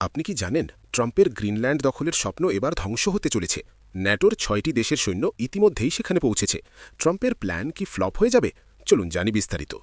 আপনি কি জানেন, ট্রাম্পের গ্রিনল্যান্ড দখলের স্বপ্ন এবার ধ্বংস হতে চলেছে। ন্যাটোর ছয়টি দেশের সৈন্য ইতিমধ্যেই সেখানে পৌঁছেছে। ট্রাম্পের প্ল্যান কি ফ্লপ হয়ে যাবে? চলুন জানি বিস্তারিত।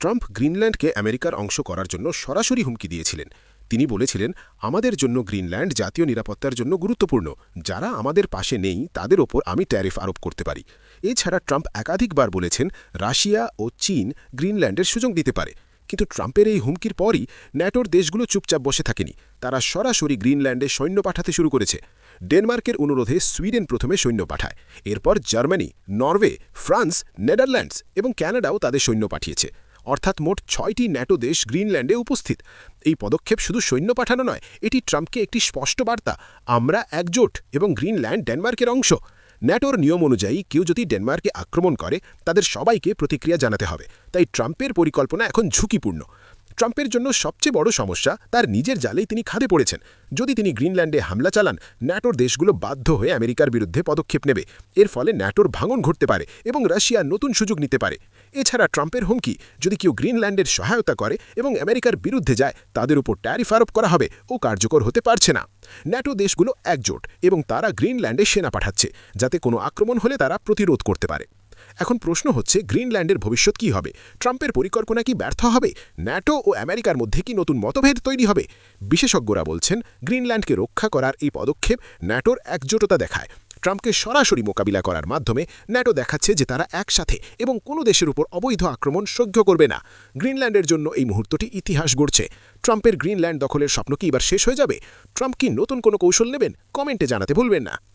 ট্রাম্প গ্রিনল্যান্ডকে আমেরিকার অংশ করার জন্য সরাসরি হুমকি দিয়েছিলেন। তিনি বলেছিলেন, আমাদের জন্য গ্রিনল্যান্ড জাতীয় নিরাপত্তার জন্য গুরুত্বপূর্ণ। যারা আমাদের পাশে নেই, তাদের ওপর আমি ট্যারিফ আরোপ করতে পারি। এছাড়া ট্রাম্প একাধিকবার বলেছেন, রাশিয়া ও চীন গ্রিনল্যান্ডের সুযোগ দিতে পারে। কিন্তু ট্রাম্পের এই হুমকির পরই ন্যাটোর দেশগুলো চুপচাপ বসে থাকেনি। তারা সরাসরি গ্রিনল্যান্ডে সৈন্য পাঠাতে শুরু করেছে। ডেনমার্কের অনুরোধে সুইডেন প্রথমে সৈন্য পাঠায়। এরপর জার্মানি, নরওয়ে, ফ্রান্স, নেদারল্যান্ডস এবং ক্যানাডাও তাদের সৈন্য পাঠিয়েছে। অর্থাৎ মোট ছয়টি ন্যাটো দেশ গ্রিনল্যান্ডে উপস্থিত। এই পদক্ষেপ শুধু সৈন্য পাঠানো নয়, এটি ট্রাম্পকে একটি স্পষ্ট বার্তা, আমরা একজোট এবং গ্রিনল্যান্ড ডেনমার্কের অংশ। ন্যাটোর নিয়ম অনুযায়ী কেউ যদি ডেনমার্কে আক্রমণ করে, তাদের সবাইকে প্রতিক্রিয়া জানাতে হবে। তাই ট্রাম্পের পরিকল্পনা এখন ঝুঁকিপূর্ণ। ট্রাম্পের জন্য সবচেয়ে বড় সমস্যা, তার নিজের জালেই তিনি খাদে পড়েছেন। যদি তিনি গ্রিনল্যান্ডে হামলা চালান, ন্যাটোর দেশগুলো বাধ্য হয়ে আমেরিকার বিরুদ্ধে পদক্ষেপ নেবে। এর ফলে ন্যাটোর ভাঙন ঘটতে পারে এবং রাশিয়া নতুন সুযোগ নিতে পারে। এছাড়া ট্রাম্পের হুমকি, যদি কেউ গ্রিনল্যান্ডের সহায়তা করে এবং আমেরিকার বিরুদ্ধে যায়, তাদের উপর ট্যারিফ আরোপ করা হবে ও কার্যকর হতে পারছে না। ন্যাটো দেশগুলো একজোট এবং তারা গ্রিনল্যান্ডে সেনা পাঠাচ্ছে, যাতে কোনো আক্রমণ হলে তারা প্রতিরোধ করতে পারে। এখন প্রশ্ন হচ্ছে, গ্রিনল্যান্ডের ভবিষ্যৎ কি হবে? ট্রাম্পের পরিকল্পনা কি ব্যর্থ হবে? ন্যাটো ও আমেরিকার মধ্যে কি নতুন মতভেদ তৈরি হবে? বিশেষজ্ঞরা বলছেন, গ্রিনল্যান্ডকে রক্ষা করার এই পদক্ষেপ ন্যাটোর একজোটতা দেখায়। ট্রাম্পকে সরাসরি মোকাবিলা করার মাধ্যমে ন্যাটো দেখাচ্ছে যে তারা একসাথে এবং কোনো দেশের উপর অবৈধ আক্রমণ সহ্য করবে না। গ্রিনল্যান্ডের জন্য এই মুহূর্তটি ইতিহাস গড়ছে। ট্রাম্পের গ্রিনল্যান্ড দখলের স্বপ্ন কি এবার শেষ হয়ে যাবে? ট্রাম্প কি নতুন কোনো কৌশল নেবেন? কমেন্টে জানাতে ভুলবেন না।